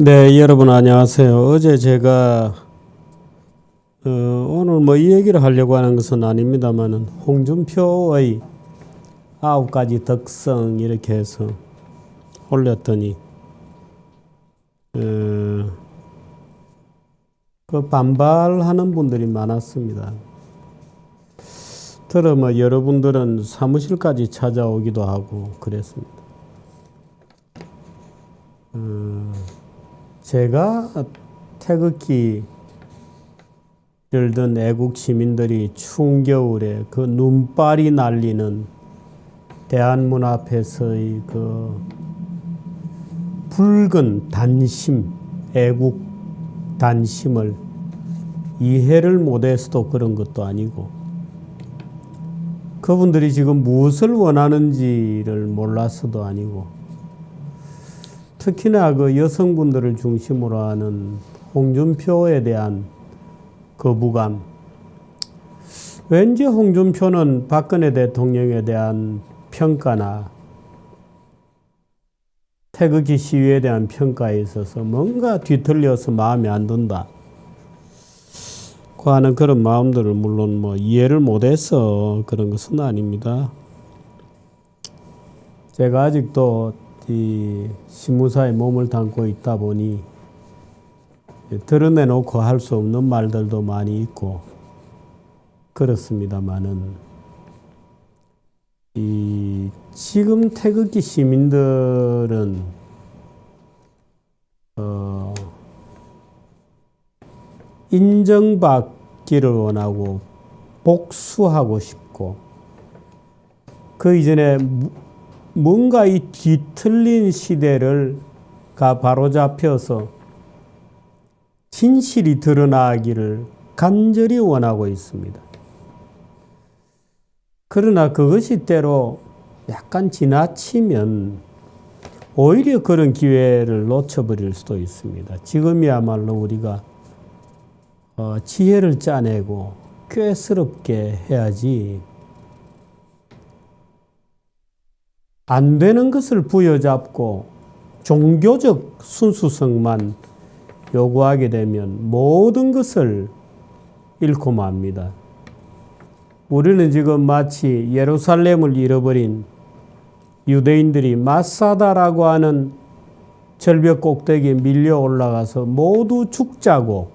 네, 여러분 안녕하세요. 어제 제가 어, 오늘 뭐 이 얘기를 하려고 하는 것은 아닙니다만은 홍준표의 아홉 가지 덕성 이렇게 해서 올렸더니 어, 그 반발하는 분들이 많았습니다. 들어 뭐 여러분들은 사무실까지 찾아오기도 하고 그랬습니다. 어, 제가 태극기 들던 애국 시민들이 추운 겨울에 그 눈발이 날리는 대한문 앞에서의 그 붉은 단심, 애국 단심을 이해를 못해서도 그런 것도 아니고 그분들이 지금 무엇을 원하는지를 몰라서도 아니고 특히나 그 여성분들을 중심으로 하는 홍준표에 대한 거부감. 왠지 홍준표는 박근혜 대통령에 대한 평가나 태극기 시위에 대한 평가에 있어서 뭔가 뒤틀려서 마음에 안 든다. 그 하는 그런 마음들을 물론 뭐 이해를 못해서 그런 것은 아닙니다. 제가 아직도 이 신무사에 몸을 담고 있다 보니 드러내놓고 할 수 없는 말들도 많이 있고 그렇습니다만은 이 지금 태극기 시민들은 어 인정받기를 원하고 복수하고 싶고 그 이전에 뭔가 이 뒤틀린 시대를 가 바로잡혀서 진실이 드러나기를 간절히 원하고 있습니다. 그러나 그것이 때로 약간 지나치면 오히려 그런 기회를 놓쳐버릴 수도 있습니다. 지금이야말로 우리가 어, 지혜를 짜내고 꾀스럽게 해야지 안 되는 것을 부여잡고 종교적 순수성만 요구하게 되면 모든 것을 잃고 맙니다. 우리는 지금 마치 예루살렘을 잃어버린 유대인들이 마사다라고 하는 절벽 꼭대기에 밀려 올라가서 모두 죽자고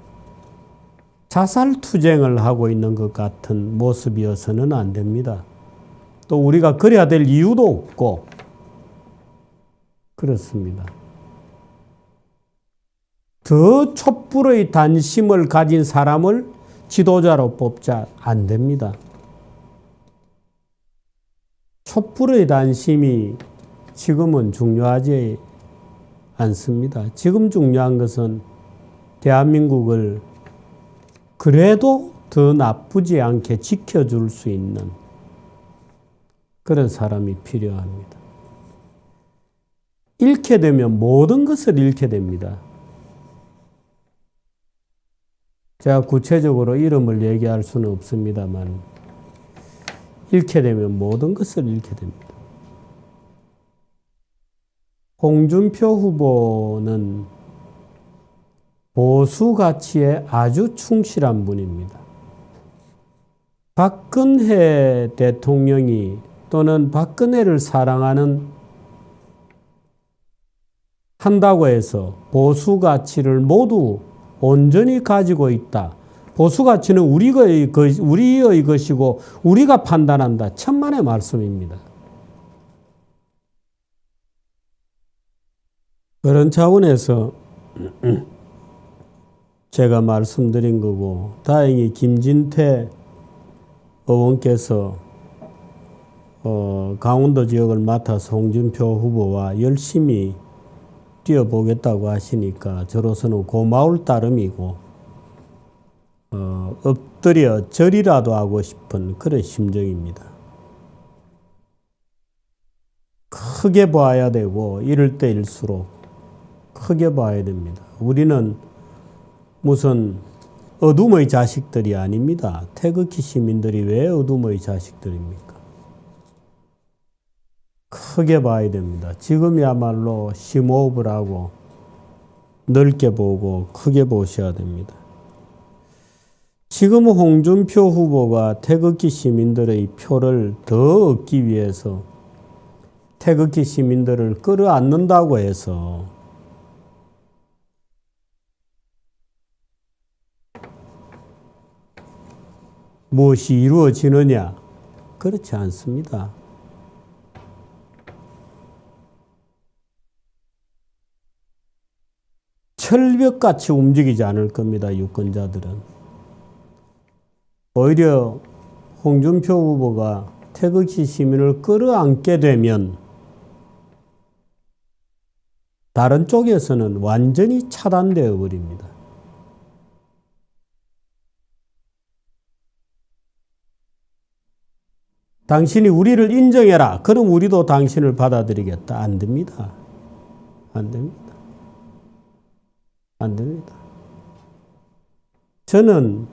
자살 투쟁을 하고 있는 것 같은 모습이어서는 안 됩니다. 또 우리가 그래야 될 이유도 없고 그렇습니다. 더 촛불의 단심을 가진 사람을 지도자로 뽑자 안 됩니다. 촛불의 단심이 지금은 중요하지 않습니다. 지금 중요한 것은 대한민국을 그래도 더 나쁘지 않게 지켜줄 수 있는 그런 사람이 필요합니다. 잃게 되면 모든 것을 잃게 됩니다. 제가 구체적으로 이름을 얘기할 수는 없습니다만, 잃게 되면 모든 것을 잃게 됩니다. 홍준표 후보는 보수 가치에 아주 충실한 분입니다. 박근혜 대통령이 또는 박근혜를 사랑하는 한다고 해서 보수 가치를 모두 온전히 가지고 있다. 보수 가치는 우리의, 것, 우리의 것이고 우리가 판단한다. 천만의 말씀입니다. 그런 차원에서 제가 말씀드린 거고 다행히 김진태 의원께서 어, 강원도 지역을 맡아서 홍준표 후보와 열심히 뛰어보겠다고 하시니까 저로서는 고마울 따름이고 어, 엎드려 절이라도 하고 싶은 그런 심정입니다. 크게 봐야 되고 이럴 때일수록 크게 봐야 됩니다. 우리는 무슨 어둠의 자식들이 아닙니다. 태극기 시민들이 왜 어둠의 자식들입니까? 크게 봐야 됩니다. 지금이야말로 심호흡을 하고 넓게 보고 크게 보셔야 됩니다. 지금 홍준표 후보가 태극기 시민들의 표를 더 얻기 위해서 태극기 시민들을 끌어안는다고 해서 무엇이 이루어지느냐? 그렇지 않습니다. 철벽같이 움직이지 않을 겁니다. 유권자들은. 오히려 홍준표 후보가 태극기 시민을 끌어안게 되면 다른 쪽에서는 완전히 차단되어 버립니다. 당신이 우리를 인정해라. 그럼 우리도 당신을 받아들이겠다. 안 됩니다. 안 됩니다. 안 됩니다. 저는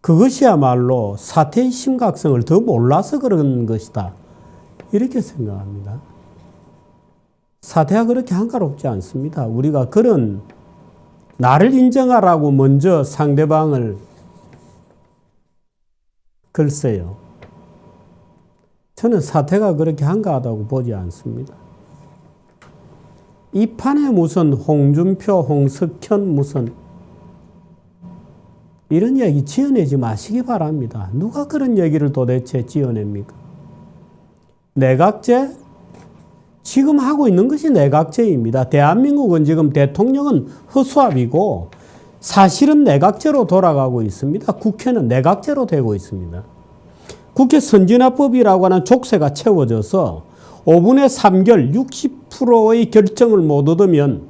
그것이야말로 사태의 심각성을 더 몰라서 그런 것이다. 이렇게 생각합니다. 사태가 그렇게 한가롭지 않습니다. 우리가 그런 나를 인정하라고 먼저 상대방을 글쎄요. 저는 사태가 그렇게 한가하다고 보지 않습니다. 이 판에 무슨 홍준표, 홍석현 무슨 이런 얘기 지어내지 마시기 바랍니다. 누가 그런 얘기를 도대체 지어냅니까? 내각제? 지금 하고 있는 것이 내각제입니다. 대한민국은 지금 대통령은 허수아비고 사실은 내각제로 돌아가고 있습니다. 국회는 내각제로 되고 있습니다. 국회 선진화법이라고 하는 족쇄가 채워져서 5분의 3결 60% 의 결정을 못 얻으면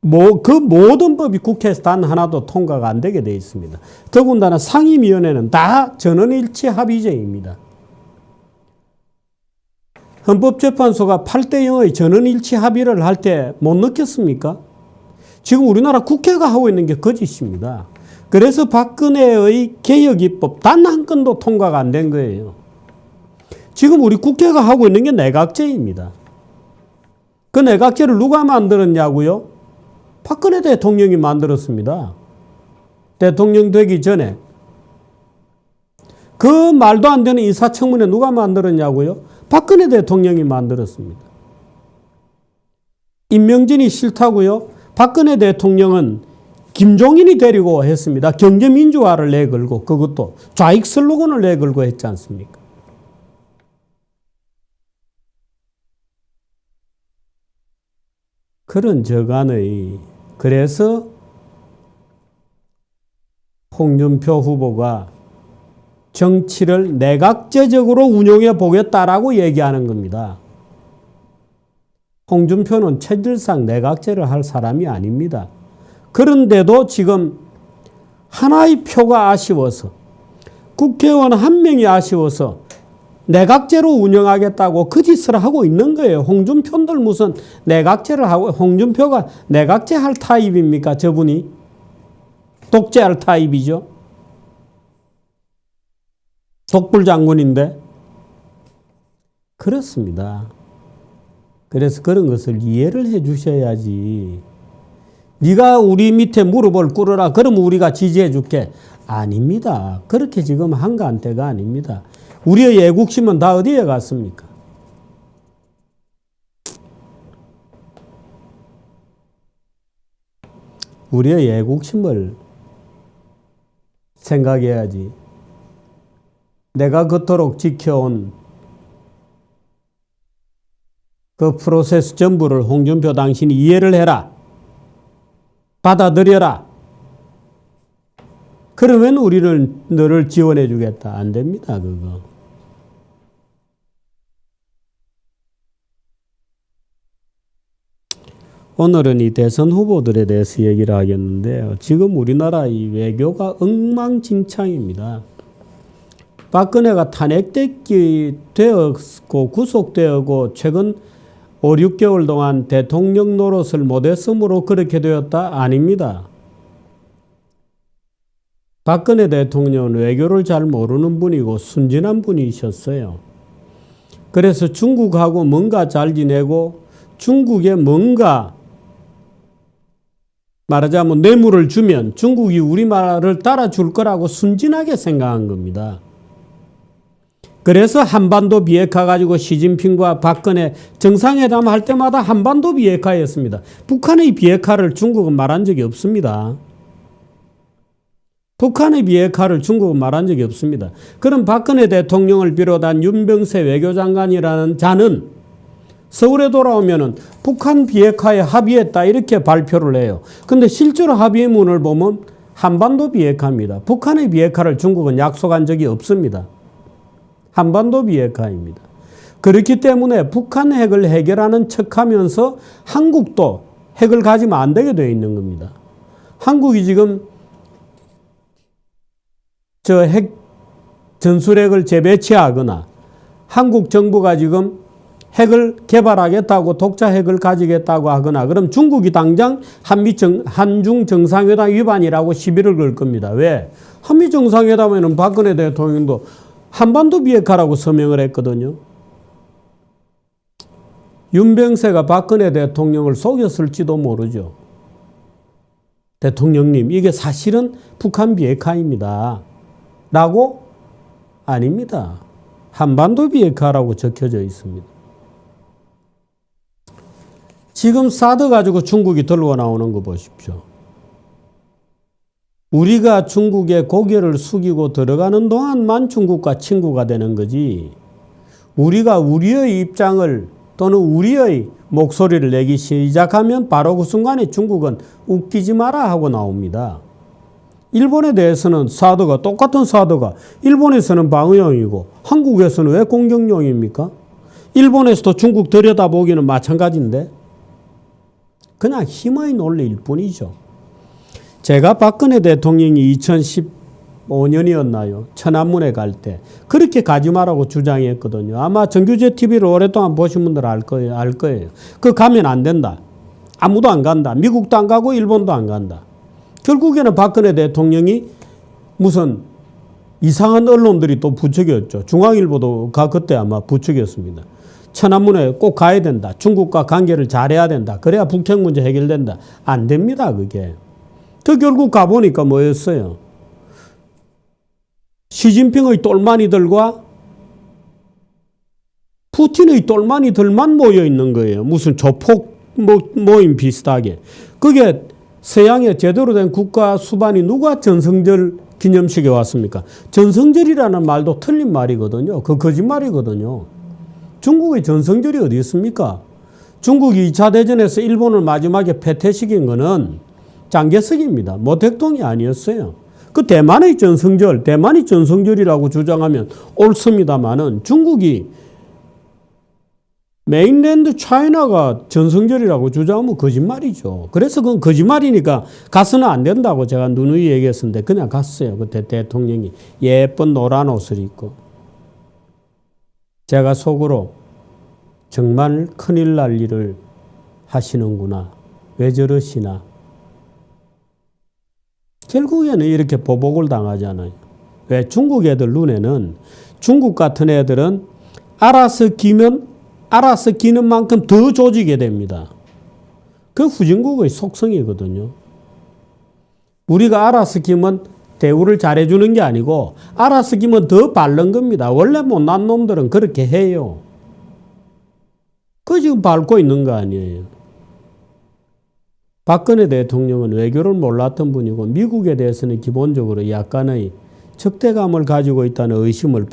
뭐, 그 모든 법이 국회에서 단 하나도 통과가 안 되게 되어 있습니다. 더군다나 상임위원회는 다 전원일치 합의제입니다. 헌법재판소가 8대 0의 전원일치 합의를 할 때 못 느꼈습니까? 지금 우리나라 국회가 하고 있는 게 거짓입니다. 그래서 박근혜의 개혁입법 단 한 건도 통과가 안 된 거예요. 지금 우리 국회가 하고 있는 게 내각제입니다. 그 내각제를 누가 만들었냐고요? 박근혜 대통령이 만들었습니다. 대통령 되기 전에. 그 말도 안 되는 인사청문회 누가 만들었냐고요? 박근혜 대통령이 만들었습니다. 임명진이 싫다고요? 박근혜 대통령은 김종인이 데리고 했습니다. 경제민주화를 내걸고 그것도 좌익 슬로건을 내걸고 했지 않습니까? 그런 저간의 그래서 홍준표 후보가 정치를 내각제적으로 운영해 보겠다라고 얘기하는 겁니다. 홍준표는 체질상 내각제를 할 사람이 아닙니다. 그런데도 지금 하나의 표가 아쉬워서 국회의원 한 명이 아쉬워서 내각제로 운영하겠다고 그 짓을 하고 있는 거예요. 홍준표들 무슨 내각제를 하고 홍준표가 내각제 할 타입입니까? 저분이 독재할 타입이죠. 독불 장군인데 그렇습니다. 그래서 그런 것을 이해를 해 주셔야지. 네가 우리 밑에 무릎을 꿇어라. 그럼 우리가 지지해 줄게. 아닙니다. 그렇게 지금 한가한 때가 아닙니다. 우리의 애국심은 다 어디에 갔습니까? 우리의 애국심을 생각해야지. 내가 그토록 지켜온 그 프로세스 전부를 홍준표 당신이 이해를 해라. 받아들여라. 그러면 우리를 너를 지원해 주겠다. 안 됩니다. 그거. 오늘은 이 대선 후보들에 대해서 얘기를 하겠는데요. 지금 우리나라 이 외교가 엉망진창입니다. 박근혜가 탄핵되었고 구속되었고 최근 5, 6개월 동안 대통령 노릇을 못했으므로 그렇게 되었다? 아닙니다. 박근혜 대통령은 외교를 잘 모르는 분이고 순진한 분이셨어요. 그래서 중국하고 뭔가 잘 지내고 중국에 뭔가 말하자면 뇌물을 주면 중국이 우리말을 따라줄 거라고 순진하게 생각한 겁니다. 그래서 한반도 비핵화 가지고 시진핑과 박근혜 정상회담 할 때마다 한반도 비핵화였습니다. 북한의 비핵화를 중국은 말한 적이 없습니다. 북한의 비핵화를 중국은 말한 적이 없습니다. 그럼 박근혜 대통령을 비롯한 윤병세 외교장관이라는 자는 서울에 돌아오면은 북한 비핵화에 합의했다 이렇게 발표를 해요. 근데 실제로 합의문을 보면 한반도 비핵화입니다. 북한의 비핵화를 중국은 약속한 적이 없습니다. 한반도 비핵화입니다. 그렇기 때문에 북한 핵을 해결하는 척하면서 한국도 핵을 가지면 안 되게 되어 있는 겁니다. 한국이 지금 저 핵 전술핵을 재배치하거나 한국 정부가 지금 핵을 개발하겠다고 독자 핵을 가지겠다고 하거나 그럼 중국이 당장 한미 정, 한중 정상회담 위반이라고 시비를 걸 겁니다. 왜? 한미 정상회담에는 박근혜 대통령도 한반도 비핵화라고 서명을 했거든요. 윤병세가 박근혜 대통령을 속였을지도 모르죠. 대통령님, 이게 사실은 북한 비핵화입니다. 라고? 아닙니다. 한반도 비핵화라고 적혀져 있습니다. 지금 사드 가지고 중국이 들고 나오는 거 보십시오. 우리가 중국의 고개를 숙이고 들어가는 동안만 중국과 친구가 되는 거지. 우리가 우리의 입장을 또는 우리의 목소리를 내기 시작하면 바로 그 순간에 중국은 웃기지 마라 하고 나옵니다. 일본에 대해서는 사드가 똑같은 사드가 일본에서는 방어용이고 한국에서는 왜 공격용입니까? 일본에서도 중국 들여다보기는 마찬가지인데 그냥 힘의 논리일 뿐이죠. 제가 박근혜 대통령이 2015년이었나요? 천안문에 갈 때 그렇게 가지 말라고 주장했거든요. 아마 정규제 TV를 오랫동안 보신 분들 알 거예요. 알 거예요. 그 가면 안 된다. 아무도 안 간다. 미국도 안 가고 일본도 안 간다. 결국에는 박근혜 대통령이 무슨 이상한 언론들이 또 부추겼죠. 중앙일보도 가 그때 아마 부추겼습니다. 천안문에 꼭 가야 된다. 중국과 관계를 잘해야 된다. 그래야 북핵 문제 해결된다. 안 됩니다. 그게. 그 결국 가보니까 뭐였어요? 시진핑의 똘마니들과 푸틴의 똘마니들만 모여 있는 거예요. 무슨 조폭 모임 비슷하게. 그게 서양의 제대로 된 국가 수반이 누가 전성절 기념식에 왔습니까? 전성절이라는 말도 틀린 말이거든요. 그 거짓말이거든요. 중국의 전성절이 어디 있습니까? 중국이 2차 대전에서 일본을 마지막에 패퇴시킨 거는 장개석입니다. 모택동이 아니었어요. 그 대만의 전성절, 대만이 전성절이라고 주장하면 옳습니다만은 중국이 메인랜드 차이나가 전성절이라고 주장하면 거짓말이죠. 그래서 그건 거짓말이니까 가서는 안 된다고 제가 누누이 얘기했었는데 그냥 갔어요. 그때 대통령이 예쁜 노란 옷을 입고. 제가 속으로 정말 큰일 날 일을 하시는구나. 왜 저러시나. 결국에는 이렇게 보복을 당하잖아요. 왜 중국 애들 눈에는 중국 같은 애들은 알아서 기면 알아서 기는 만큼 더 조지게 됩니다. 그 후진국의 속성이거든요. 우리가 알아서 기면 대우를 잘해주는 게 아니고 알아서 기면 더 바른 겁니다. 원래 못난 놈들은 그렇게 해요. 그 지금 밟고 있는 거 아니에요. 박근혜 대통령은 외교를 몰랐던 분이고 미국에 대해서는 기본적으로 약간의 적대감을 가지고 있다는 의심을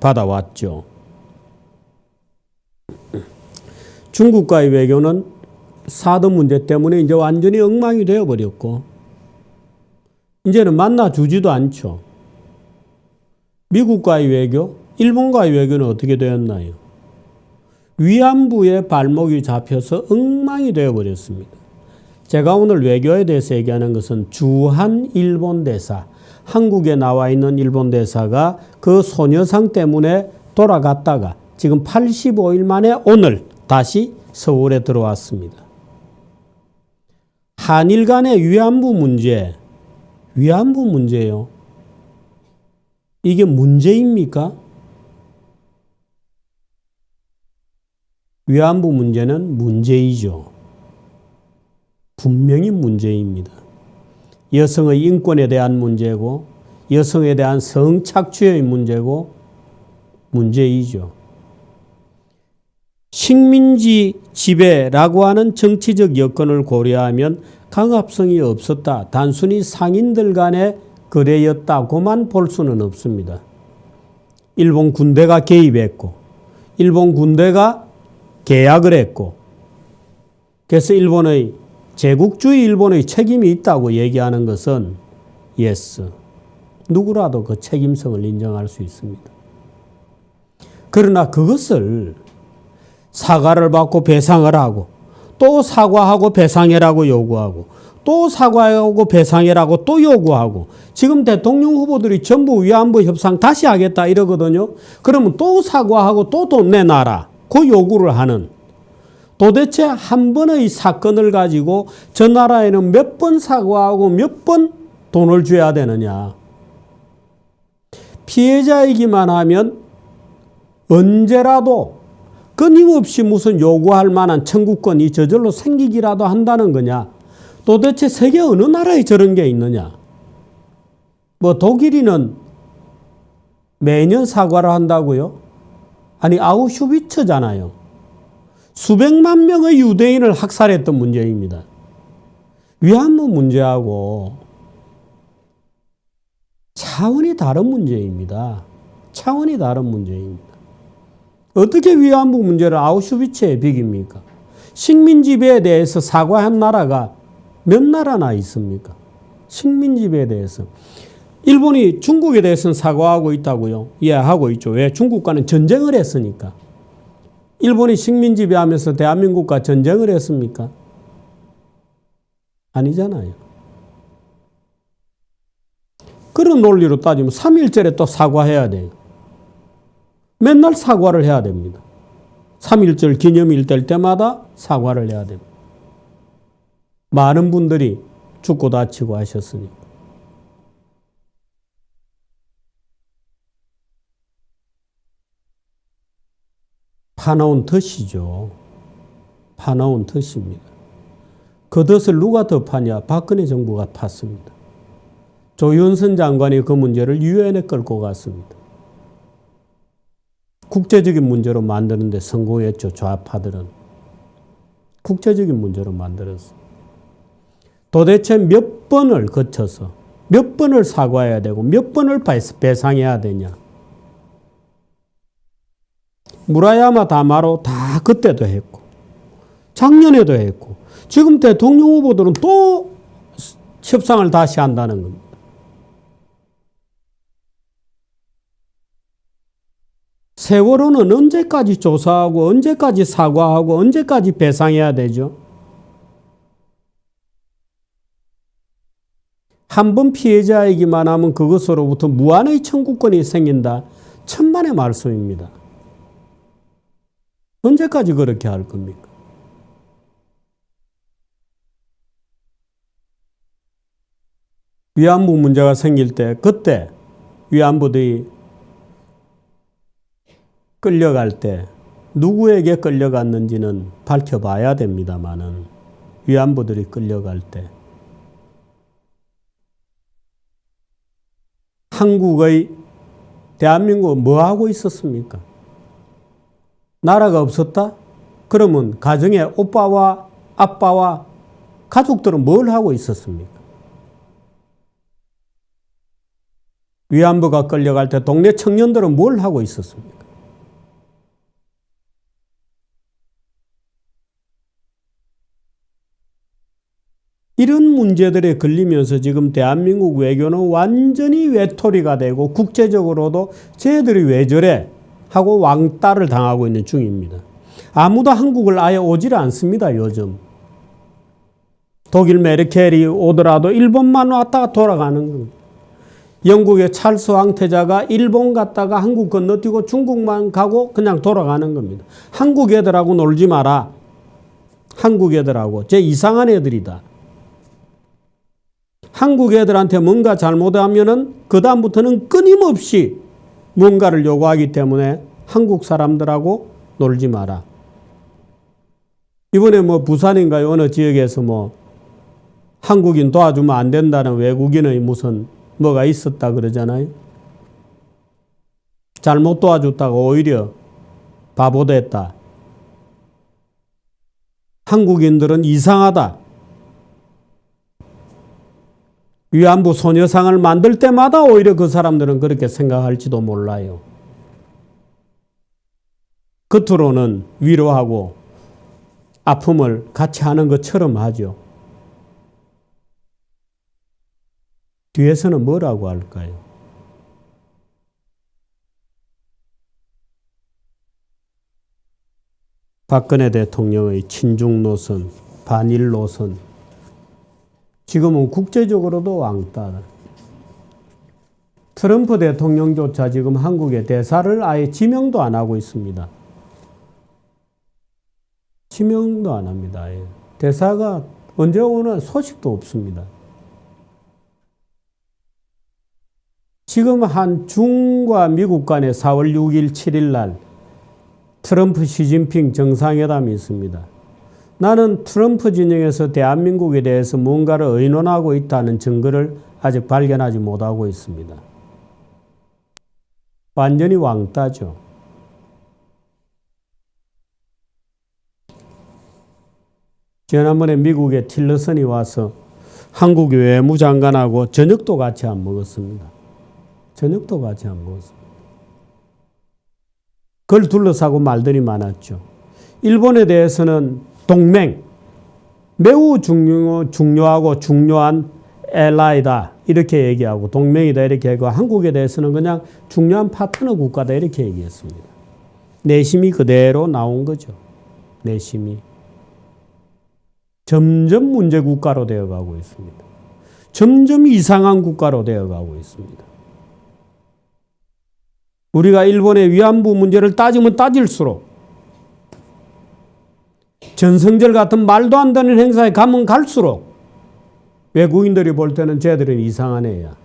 받아왔죠. 중국과의 외교는 사드 문제 때문에 이제 완전히 엉망이 되어버렸고, 이제는 만나주지도 않죠. 미국과의 외교, 일본과의 외교는 어떻게 되었나요? 위안부의 발목이 잡혀서 엉망이 되어버렸습니다. 제가 오늘 외교에 대해서 얘기하는 것은 주한 일본 대사, 한국에 나와 있는 일본 대사가 그 소녀상 때문에 돌아갔다가 지금 85일 만에 오늘 다시 서울에 들어왔습니다. 한일 간의 위안부 문제, 위안부 문제요. 이게 문제입니까? 위안부 문제는 문제이죠. 분명히 문제입니다. 여성의 인권에 대한 문제고 여성에 대한 성착취의 문제고 문제이죠. 식민지 지배라고 하는 정치적 여건을 고려하면 강압성이 없었다. 단순히 상인들 간의 거래였다고만 볼 수는 없습니다. 일본 군대가 개입했고, 일본 군대가 계약을 했고, 그래서 일본의 제국주의 일본의 책임이 있다고 얘기하는 것은 예스. 누구라도 그 책임성을 인정할 수 있습니다. 그러나 그것을 사과를 받고 배상을 하고 또 사과하고 배상해라고 요구하고 또 사과하고 배상해라고 또 요구하고 지금 대통령 후보들이 전부 위안부 협상 다시 하겠다 이러거든요. 그러면 또 사과하고 또 돈 내놔라. 그 요구를 하는 도대체 한 번의 사건을 가지고 저 나라에는 몇 번 사과하고 몇 번 돈을 줘야 되느냐. 피해자이기만 하면 언제라도 끊임없이 무슨 요구할 만한 청구권이 저절로 생기기라도 한다는 거냐. 도대체 세계 어느 나라에 저런 게 있느냐. 뭐 독일인은 매년 사과를 한다고요? 아니 아우슈비츠잖아요. 수백만 명의 유대인을 학살했던 문제입니다. 위안부 문제하고 차원이 다른 문제입니다. 차원이 다른 문제입니다. 어떻게 위안부 문제를 아우슈비츠에 비깁니까? 식민지배에 대해서 사과한 나라가 몇 나라나 있습니까? 식민지배에 대해서. 일본이 중국에 대해서는 사과하고 있다고요? 예, 하고 있죠. 왜? 중국과는 전쟁을 했으니까. 일본이 식민지배하면서 대한민국과 전쟁을 했습니까? 아니잖아요. 그런 논리로 따지면 3.1절에 또 사과해야 돼요. 맨날 사과를 해야 됩니다. 3.1절 기념일 될 때마다 사과를 해야 됩니다. 많은 분들이 죽고 다치고 하셨으니까. 파나온 덫이죠. 파나온 덫입니다. 그 덫을 누가 더 파냐? 박근혜 정부가 팠습니다. 조윤선 장관이 그 문제를 유엔에 끌고 갔습니다. 국제적인 문제로 만드는데 성공했죠. 좌파들은. 국제적인 문제로 만들었어. 도대체 몇 번을 거쳐서 몇 번을 사과해야 되고 몇 번을 배상해야 되냐. 무라야마 다마로 다 그때도 했고 작년에도 했고 지금 대통령 후보들은 또 협상을 다시 한다는 겁니다. 세월호는 언제까지 조사하고 언제까지 사과하고 언제까지 배상해야 되죠? 한 번 피해자이기만 하면 그것으로부터 무한의 청구권이 생긴다. 천만의 말씀입니다. 언제까지 그렇게 할 겁니까? 위안부 문제가 생길 때 그때 위안부들이 끌려갈 때 누구에게 끌려갔는지는 밝혀봐야 됩니다만은 위안부들이 끌려갈 때 한국의 대한민국 뭐 하고 있었습니까? 나라가 없었다? 그러면 가정에 오빠와 아빠와 가족들은 뭘 하고 있었습니까? 위안부가 끌려갈 때 동네 청년들은 뭘 하고 있었습니까? 이런 문제들에 걸리면서 지금 대한민국 외교는 완전히 외톨이가 되고 국제적으로도 쟤들이 왜 저래 하고 왕따를 당하고 있는 중입니다. 아무도 한국을 아예 오질 않습니다, 요즘. 독일 메르켈이 오더라도 일본만 왔다가 돌아가는 겁니다. 영국의 찰스 왕태자가 일본 갔다가 한국 건너뛰고 중국만 가고 그냥 돌아가는 겁니다. 한국 애들하고 놀지 마라. 한국 애들하고. 제 이상한 애들이다. 한국 애들한테 뭔가 잘못하면은 그다음부터는 끊임없이 뭔가를 요구하기 때문에 한국 사람들하고 놀지 마라. 이번에 뭐 부산인가요? 어느 지역에서 뭐 한국인 도와주면 안 된다는 외국인의 무슨 뭐가 있었다 그러잖아요. 잘못 도와줬다가 오히려 바보 됐다. 한국인들은 이상하다. 위안부 소녀상을 만들 때마다 오히려 그 사람들은 그렇게 생각할지도 몰라요. 겉으로는 위로하고 아픔을 같이 하는 것처럼 하죠. 뒤에서는 뭐라고 할까요? 박근혜 대통령의 친중 노선, 반일 노선, 지금은 국제적으로도 왕따. 트럼프 대통령조차 지금 한국의 대사를 아예 지명도 안 하고 있습니다. 지명도 안 합니다. 예. 대사가 언제 오는 소식도 없습니다. 지금 한 중과 미국 간에 4월 6일, 7일 날 트럼프 시진핑 정상회담이 있습니다. 나는 트럼프 진영에서 대한민국에 대해서 뭔가를 의논하고 있다는 증거를 아직 발견하지 못하고 있습니다. 완전히 왕따죠. 지난번에 미국에 틸러슨이 와서 한국 외무장관하고 저녁도 같이 안 먹었습니다. 저녁도 같이 안 먹었습니다. 그걸 둘러싸고 말들이 많았죠. 일본에 대해서는 동맹, 매우 중요, 중요하고 중요한 엘라이다 이렇게 얘기하고 동맹이다 이렇게 하고 한국에 대해서는 그냥 중요한 파트너 국가다 이렇게 얘기했습니다. 내심이 그대로 나온 거죠. 내심이. 점점 문제 국가로 되어가고 있습니다. 점점 이상한 국가로 되어가고 있습니다. 우리가 일본의 위안부 문제를 따지면 따질수록 전성절 같은 말도 안 되는 행사에 가면 갈수록 외국인들이 볼 때는 쟤들은 이상한 애야.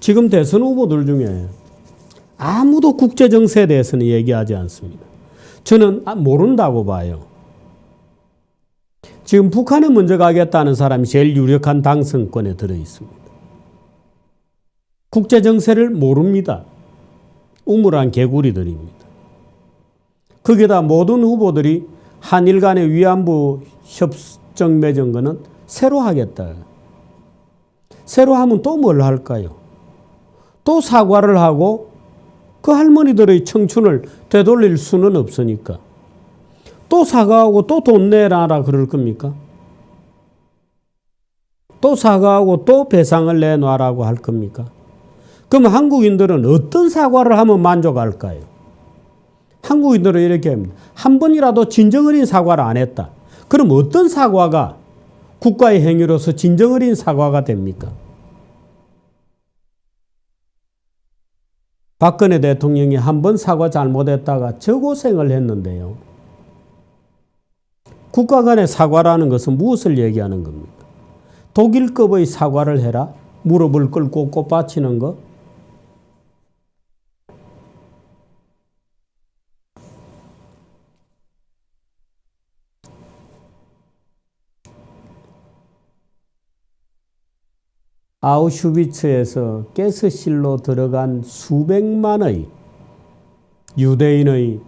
지금 대선 후보들 중에 아무도 국제 정세에 대해서는 얘기하지 않습니다. 저는 아, 모른다고 봐요. 지금 북한에 먼저 가겠다는 사람이 제일 유력한 당선권에 들어 있습니다. 국제 정세를 모릅니다. 우물한 개구리들입니다. 거기다 모든 후보들이 한일 간의 위안부 협정 맺은 거는 새로 하겠다. 새로 하면 또 뭘 할까요? 또 사과를 하고 그 할머니들의 청춘을 되돌릴 수는 없으니까. 또 사과하고 또 돈 내놔라 그럴 겁니까? 또 사과하고 또 배상을 내놔라고 할 겁니까? 그럼 한국인들은 어떤 사과를 하면 만족할까요? 한국인들은 이렇게 합니다. 한 번이라도 진정 어린 사과를 안 했다. 그럼 어떤 사과가 국가의 행위로서 진정 어린 사과가 됩니까? 박근혜 대통령이 한 번 사과 잘못했다가 저 고생을 했는데요. 국가 간의 사과라는 것은 무엇을 얘기하는 겁니까? 독일급의 사과를 해라? 무릎을 꿇고 꽃받치는 것? 아우슈비츠에서 가스실로 들어간 수백만의 유대인의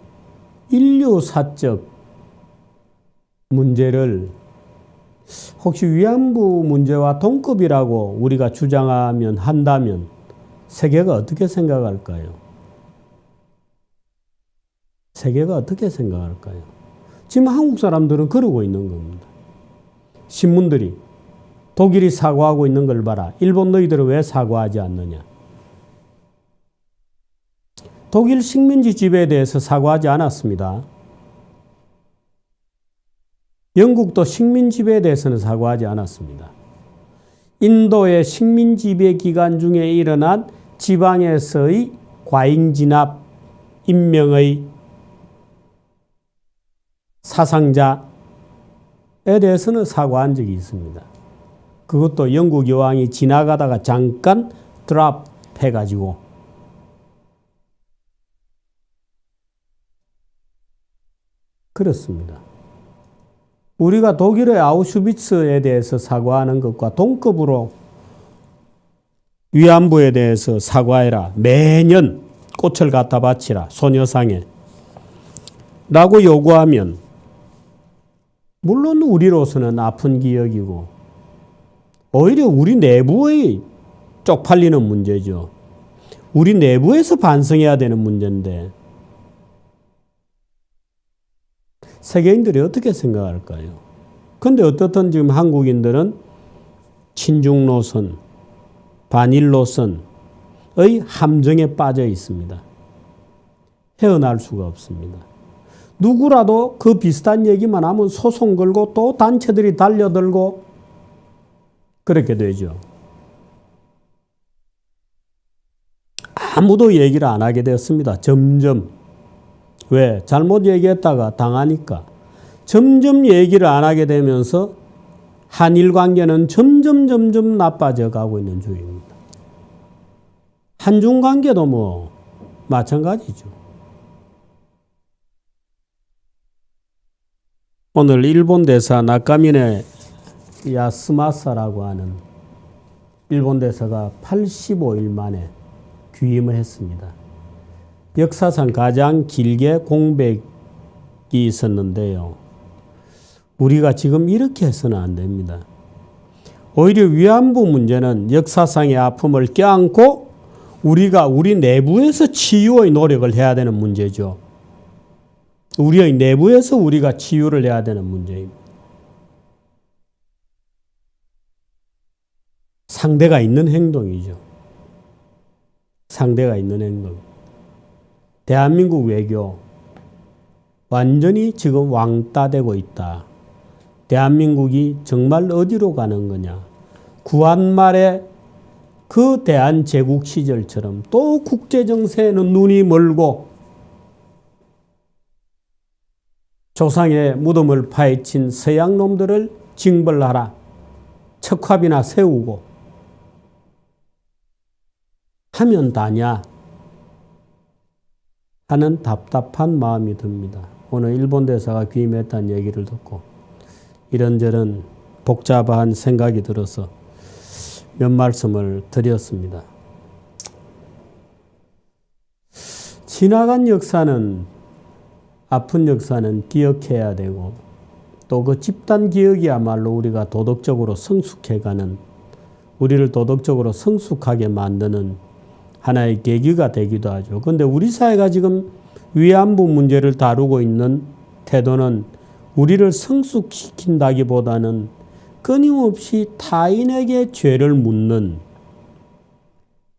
인류사적 문제를 혹시 위안부 문제와 동급이라고 우리가 주장하면 한다면 세계가 어떻게 생각할까요? 세계가 어떻게 생각할까요? 지금 한국 사람들은 그러고 있는 겁니다. 신문들이 독일이 사과하고 있는 걸 봐라. 일본 너희들은 왜 사과하지 않느냐? 독일 식민지 지배에 대해서 사과하지 않았습니다. 영국도 식민 지배에 대해서는 사과하지 않았습니다. 인도의 식민 지배 기간 중에 일어난 지방에서의 과잉 진압, 인명의 사상자에 대해서는 사과한 적이 있습니다. 그것도 영국 여왕이 지나가다가 잠깐 드랍 해가지고 그렇습니다. 우리가 독일의 아우슈비츠에 대해서 사과하는 것과 동급으로 위안부에 대해서 사과해라. 매년 꽃을 갖다 바치라. 소녀상에. 라고 요구하면 물론 우리로서는 아픈 기억이고 오히려 우리 내부의 쪽팔리는 문제죠. 우리 내부에서 반성해야 되는 문제인데 세계인들이 어떻게 생각할까요? 근데 어떻든 지금 한국인들은 친중 노선, 반일 노선의 함정에 빠져 있습니다. 헤어날 수가 없습니다. 누구라도 그 비슷한 얘기만 하면 소송 걸고 또 단체들이 달려들고 그렇게 되죠. 아무도 얘기를 안 하게 되었습니다. 점점. 왜? 잘못 얘기했다가 당하니까. 점점 얘기를 안 하게 되면서 한일 관계는 점점 점점 나빠져 가고 있는 중입니다. 한중 관계도 뭐 마찬가지죠. 오늘 일본 대사 나카미네 야스마사라고 하는 일본 대사가 85일 만에 귀임을 했습니다. 역사상 가장 길게 공백이 있었는데요. 우리가 지금 이렇게 해서는 안 됩니다. 오히려 위안부 문제는 역사상의 아픔을 껴안고 우리가 우리 내부에서 치유의 노력을 해야 되는 문제죠. 우리의 내부에서 우리가 치유를 해야 되는 문제입니다. 상대가 있는 행동이죠. 상대가 있는 행동. 대한민국 외교 완전히 지금 왕따되고 있다. 대한민국이 정말 어디로 가는 거냐. 구한말에 그 대한 제국 시절처럼 또 국제 정세에는 눈이 멀고 조상의 무덤을 파헤친 서양 놈들을 징벌하라. 척화비나 세우고 하면 다냐 하는 답답한 마음이 듭니다. 오늘 일본 대사가 귀임했다는 얘기를 듣고 이런저런 복잡한 생각이 들어서 몇 말씀을 드렸습니다. 지나간 역사는 아픈 역사는 기억해야 되고 또 그 집단 기억이야말로 우리가 도덕적으로 성숙해가는 우리를 도덕적으로 성숙하게 만드는 하나의 계기가 되기도 하죠. 그런데 우리 사회가 지금 위안부 문제를 다루고 있는 태도는 우리를 성숙시킨다기보다는 끊임없이 타인에게 죄를 묻는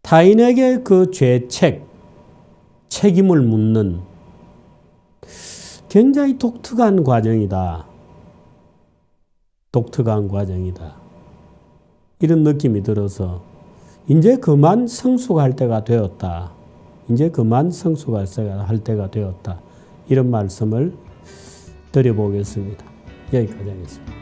타인에게 그 죄책, 책임을 묻는 굉장히 독특한 과정이다. 독특한 과정이다. 이런 느낌이 들어서 이제 그만 성숙할 때가 되었다. 이제 그만 성숙할 때가 되었다. 이런 말씀을 드려보겠습니다. 여기까지 하겠습니다.